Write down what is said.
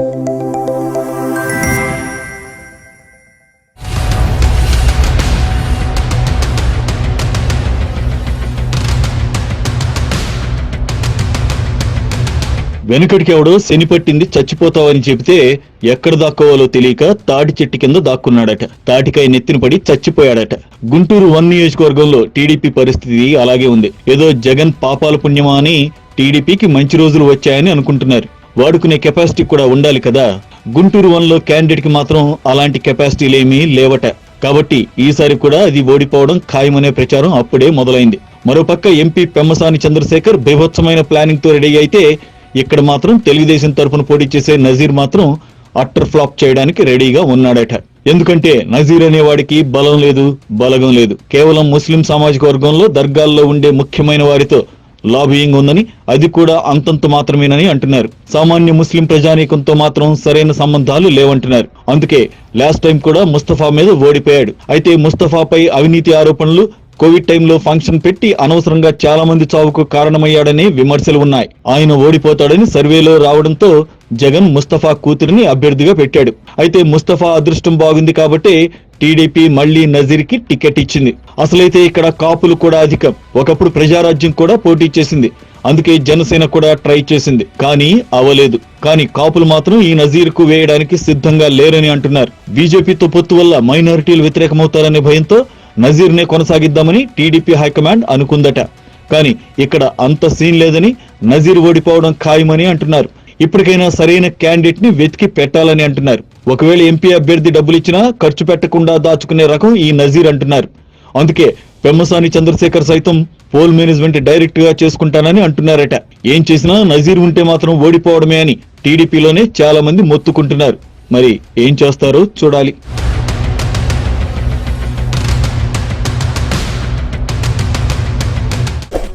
వెనుకటికి ఎవడో శని పట్టింది చచ్చిపోతావని చెబితే ఎక్కడ దాక్కోవాలో తెలియక తాటి చెట్టు కింద దాక్కున్నాడట. తాటికాయ నెత్తిన పడి చచ్చిపోయాడట. గుంటూరు వన్ నియోజకవర్గంలో టీడీపీ పరిస్థితి అలాగే ఉంది. ఏదో జగన్ పాపాల పుణ్యమా అని టీడీపీకి మంచి రోజులు వచ్చాయని అనుకుంటున్నారు. వాడుకునే కెపాసిటీ కూడా ఉండాలి కదా? గుంటూరు వన్లో క్యాండిడేట్కి క్యాండిడేట్కి మాత్రం అలాంటి కెపాసిటీలేమీ లేవట. కాబట్టి ఈసారి కూడా అది ఓడిపోవడం ఖాయమనే ప్రచారం అప్పుడే మొదలైంది. మరోపక్క ఎంపీ పెమ్మసాని చంద్రశేఖర్ బీభత్సమైన ప్లానింగ్తో రెడీ అయితే ఇక్కడ మాత్రం తెలుగుదేశం తరఫున పోటీ చేసే నజీర్ మాత్రం అట్టర్ ఫ్లాప్ చేయడానికి రెడీగా ఉన్నాడట. ఎందుకంటే నజీర్ అనేవాడికి బలం లేదు బలగం లేదు. కేవలం ముస్లిం సామాజిక వర్గంలో దర్గాల్లో ఉండే ముఖ్యమైన వారితో లాబియింగ్ ఉందని అది కూడా అంతంత మాత్రమేనని అంటున్నారు. సామాన్య ముస్లిం ప్రజానీకంతో మాత్రం సరైన సంబంధాలు లేవంటున్నారు. అందుకే లాస్ట్ టైం కూడా ముస్తఫా మీద ఓడిపోయాడు. అయితే ముస్తఫాపై అవినీతి ఆరోపణలు కోవిడ్ టైంలో ఫంక్షన్ పెట్టి అనవసరంగా చాలా మంది చావుకు కారణమయ్యాడని విమర్శలు ఉన్నాయి. ఆయన ఓడిపోతాడని సర్వేలో రావడంతో జగన్ ముస్తఫా కూతురిని అభ్యర్థిగా పెట్టాడు. అయితే ముస్తఫా అదృష్టం బాగుంది కాబట్టి టీడీపీ మళ్ళీ నజీర్కి టికెట్ ఇచ్చింది. అసలైతే ఇక్కడ కాపులు కూడా అధికం. ఒకప్పుడు ప్రజారాజ్యం కూడా పోటీ చేసింది. అందుకే జనసేన కూడా ట్రై చేసింది. కానీ అవలేదు. కానీ కాపులు మాత్రం ఈ నజీర్కు వేయడానికి సిద్ధంగా లేరని అంటున్నారు. బీజేపీతో పొత్తు వల్ల మైనారిటీలు వ్యతిరేకమవుతారనే భయంతో నజీర్నే కొనసాగిద్దామని టీడీపీ హైకమాండ్ అనుకుందట. కానీ ఇక్కడ అంత సీన్ లేదని నజీర్ ఓడిపోవడం ఖాయమని అంటున్నారు. ఇప్పటికైనా సరైన క్యాండిడేట్ని వెతికి పెట్టాలని అంటున్నారు. ఒకవేళ ఎంపీ అభ్యర్థి డబ్బులు ఇచ్చినా ఖర్చు పెట్టకుండా దాచుకునే రకం ఈ నజీర్ అంటున్నారు. అందుకే పెమ్మసాని చంద్రశేఖర్ సైతం పోల్ మేనేజ్మెంట్ డైరెక్ట్గా చేసుకుంటానని అంటున్నారట. ఏం చేసినా నజీర్ ఉంటే మాత్రం ఓడిపోవడమే అని టీడీపీలోనే చాలా మంది మొత్తుకుంటున్నారు. మరి ఏం చేస్తారో చూడాలి.